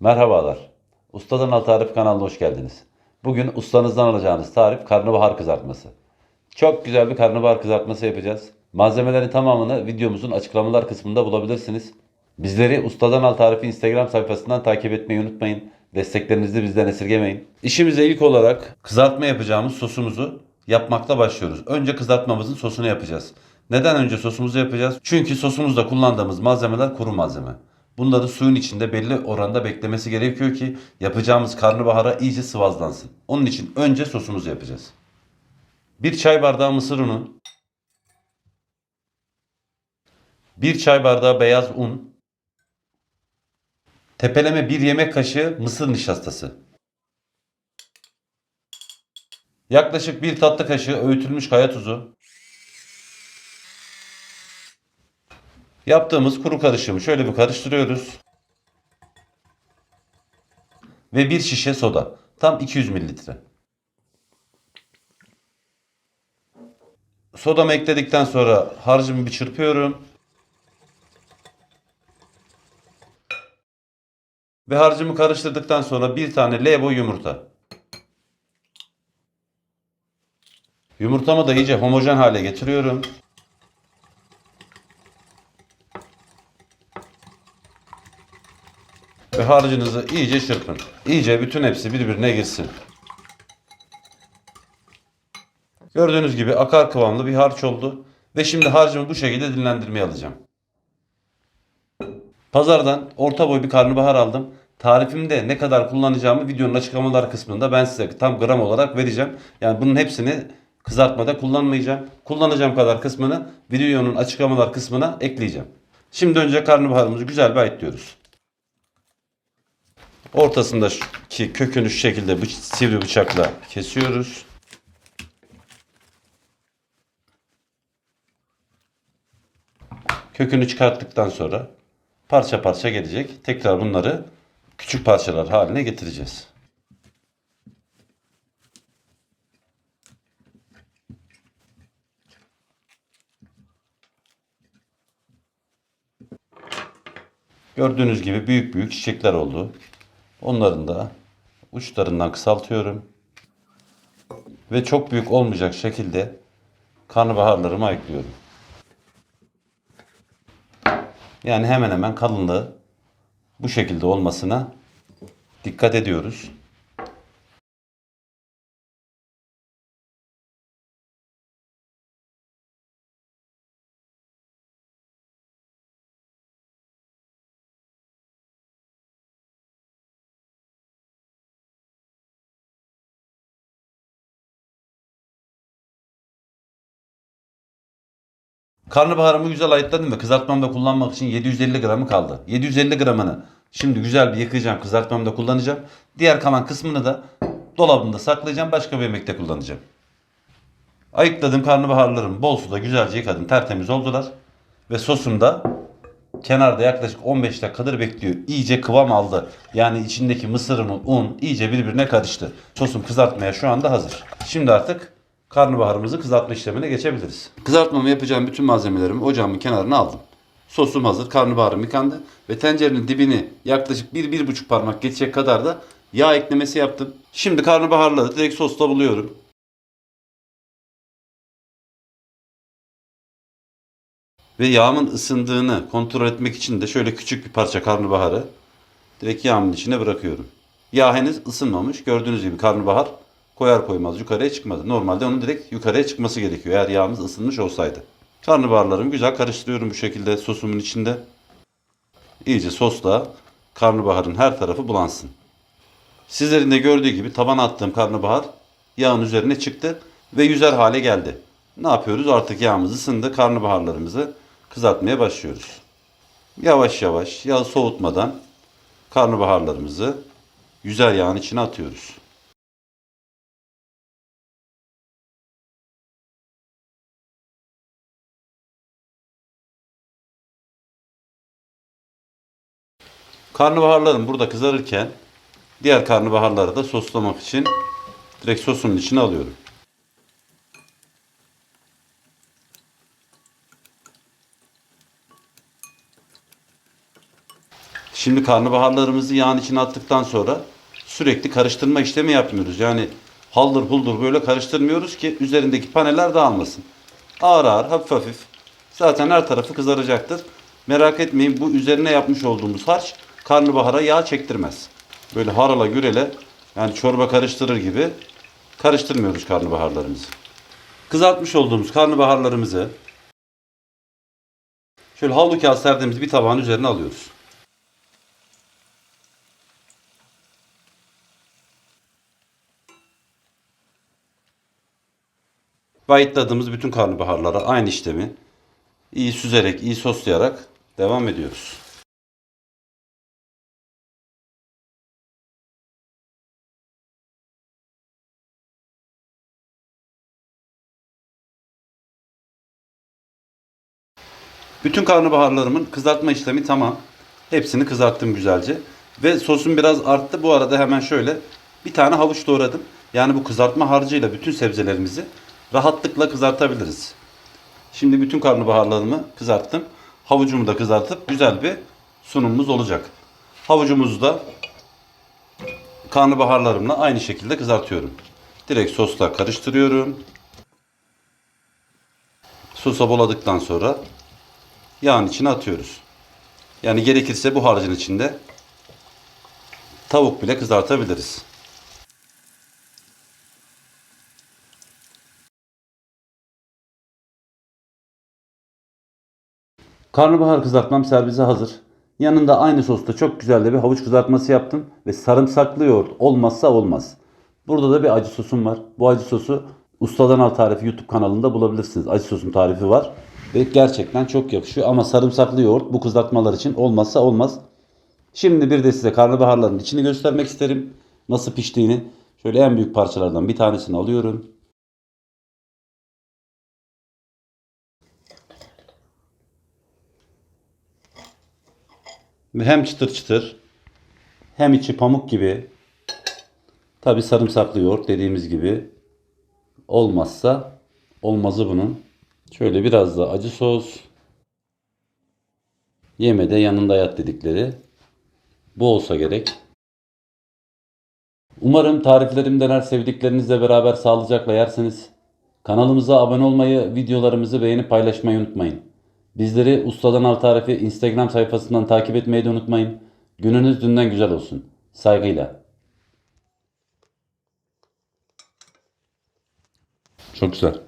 Merhabalar. Ustadan Al Tarif kanalına hoş geldiniz. Bugün ustanızdan alacağınız tarif karnabahar kızartması. Çok güzel bir karnabahar kızartması yapacağız. Malzemelerin tamamını videomuzun açıklamalar kısmında bulabilirsiniz. Bizleri Ustadan Al Tarif'i Instagram sayfasından takip etmeyi unutmayın. Desteklerinizi bizden esirgemeyin. İşimize ilk olarak kızartma yapacağımız sosumuzu yapmakta başlıyoruz. Önce kızartmamızın sosunu yapacağız. Neden önce sosumuzu yapacağız? Çünkü sosumuzda kullandığımız malzemeler kuru malzeme. Bunları suyun içinde belli oranda beklemesi gerekiyor ki yapacağımız karnabahara iyice sıvazlansın. Onun için önce sosumuzu yapacağız. Bir çay bardağı mısır unu, bir çay bardağı beyaz un, tepeleme bir yemek kaşığı mısır nişastası, yaklaşık bir tatlı kaşığı öğütülmüş kaya tuzu, Yaptığımız kuru karışımı şöyle bir karıştırıyoruz. Ve bir şişe soda. Tam 200 mililitre. Sodamı ekledikten sonra harcımı bir çırpıyorum. Ve harcımı karıştırdıktan sonra bir tane L boy yumurta. Yumurtamı da iyice homojen hale getiriyorum. Ve harcınızı iyice çırpın. İyice bütün hepsi birbirine girsin. Gördüğünüz gibi akar kıvamlı bir harç oldu. Ve şimdi harcımı bu şekilde dinlendirmeye alacağım. Pazardan orta boy bir karnabahar aldım. Tarifimde ne kadar kullanacağımı videonun açıklamalar kısmında ben size tam gram olarak vereceğim. Yani bunun hepsini kızartmada kullanmayacağım. Kullanacağım kadar kısmını videonun açıklamalar kısmına ekleyeceğim. Şimdi önce karnabaharımızı güzel bir ayıtlıyoruz. Ortasındaki kökünü şu şekilde bıç- sivri bıçakla kesiyoruz. Kökünü çıkarttıktan sonra parça parça gelecek. Tekrar bunları küçük parçalar haline getireceğiz. Gördüğünüz gibi büyük büyük çiçekler oldu. Onların da uçlarından kısaltıyorum. Ve çok büyük olmayacak şekilde karnabaharlarımı ayıklıyorum. Yani hemen hemen kalınlığı bu şekilde olmasına dikkat ediyoruz. Karnabaharımı güzel ayıtladım ve kızartmamda kullanmak için 750 gramı kaldı. 750 gramını şimdi güzel bir yıkayacağım, kızartmamda kullanacağım. Diğer kalan kısmını da dolabımda saklayacağım, başka bir yemekte kullanacağım. Ayıkladığım karnabaharlarımı bol suda güzelce yıkadım, tertemiz oldular. Ve sosum da kenarda yaklaşık 15 dakikadır bekliyor. İyice kıvam aldı. Yani içindeki mısırın un iyice birbirine karıştı. Sosum kızartmaya şu anda hazır. Şimdi artık karnabaharımızı kızartma işlemine geçebiliriz. Kızartmamı yapacağım bütün malzemelerimi ocağımın kenarına aldım. Sosum hazır, karnabaharım yıkandı ve tencerenin dibini yaklaşık 1-1,5 parmak geçecek kadar da yağ eklemesi yaptım. Şimdi karnabaharları direkt sosla buluyorum. Ve yağımın ısındığını kontrol etmek için de şöyle küçük bir parça karnabaharı direkt yağımın içine bırakıyorum. Yağ henüz ısınmamış. Gördüğünüz gibi karnabahar koyar koymaz yukarıya çıkmadı. Normalde onun direkt yukarıya çıkması gerekiyor eğer yağımız ısınmış olsaydı. Karnabaharlarımı güzel karıştırıyorum bu şekilde sosumun içinde. İyice sosla karnabaharın her tarafı bulansın. Sizlerin de gördüğü gibi tabana attığım karnabahar yağın üzerine çıktı ve yüzer hale geldi. Ne yapıyoruz? Artık yağımız ısındı. Karnabaharlarımızı kızartmaya başlıyoruz. Yavaş yavaş yağı soğutmadan karnabaharlarımızı yüzer yağın içine atıyoruz. Karnabaharlarım burada kızarırken diğer karnabaharları da soslamak için direkt sosun içine alıyorum. Şimdi karnabaharlarımızı yağın içine attıktan sonra sürekli karıştırma işlemi yapmıyoruz. Yani haldır huldur böyle karıştırmıyoruz ki üzerindeki paneler dağılmasın. Ağır ağır hafif hafif. Zaten her tarafı kızaracaktır. Merak etmeyin bu üzerine yapmış olduğumuz harç karnabahara yağ çektirmez. Böyle harala gürele yani çorba karıştırır gibi karıştırmıyoruz karnabaharlarımızı. Kızartmış olduğumuz karnabaharlarımızı şöyle havlu kağıt serdiğimiz bir tabağın üzerine alıyoruz. Bayıtladığımız bütün karnabaharlara aynı işlemi iyi süzerek, iyi soslayarak devam ediyoruz. Bütün karnabaharlarımın kızartma işlemi tamam. Hepsini kızarttım güzelce. Ve sosum biraz arttı. Bu arada hemen şöyle bir tane havuç doğradım. Yani bu kızartma harcıyla bütün sebzelerimizi rahatlıkla kızartabiliriz. Şimdi bütün karnabaharlarımı kızarttım. Havucumu da kızartıp güzel bir sunumumuz olacak. Havucumuzu da karnabaharlarımla aynı şekilde kızartıyorum. Direkt sosla karıştırıyorum. Sosa boladıktan sonra yağın içine atıyoruz. Yani gerekirse bu harcın içinde tavuk bile kızartabiliriz. Karnabahar kızartmam servise hazır. Yanında aynı sosta çok güzel de bir havuç kızartması yaptım ve sarımsaklı yoğurt olmazsa olmaz. Burada da bir acı sosum var. Bu acı sosu Ustadan Al Tarifi YouTube kanalında bulabilirsiniz. Acı sosun tarifi var ve gerçekten çok yakışıyor ama sarımsaklı yoğurt bu kızartmalar için olmazsa olmaz. Şimdi bir de size karnabaharların içini göstermek isterim. Nasıl piştiğini. Şöyle en büyük parçalardan bir tanesini alıyorum. Hem çıtır çıtır hem içi pamuk gibi. Tabi sarımsaklı yoğurt dediğimiz gibi olmazsa olmazı bunun. Şöyle biraz da acı sos. Yemede yanında yat dedikleri. Bu olsa gerek. Umarım tariflerimden her sevdiklerinizle beraber sağlıcakla yersiniz. Kanalımıza abone olmayı, videolarımızı beğenip paylaşmayı unutmayın. Bizleri Ustadan Al Tarifi Instagram sayfasından takip etmeyi de unutmayın. Gününüz dünden güzel olsun. Saygıyla. Çok güzel.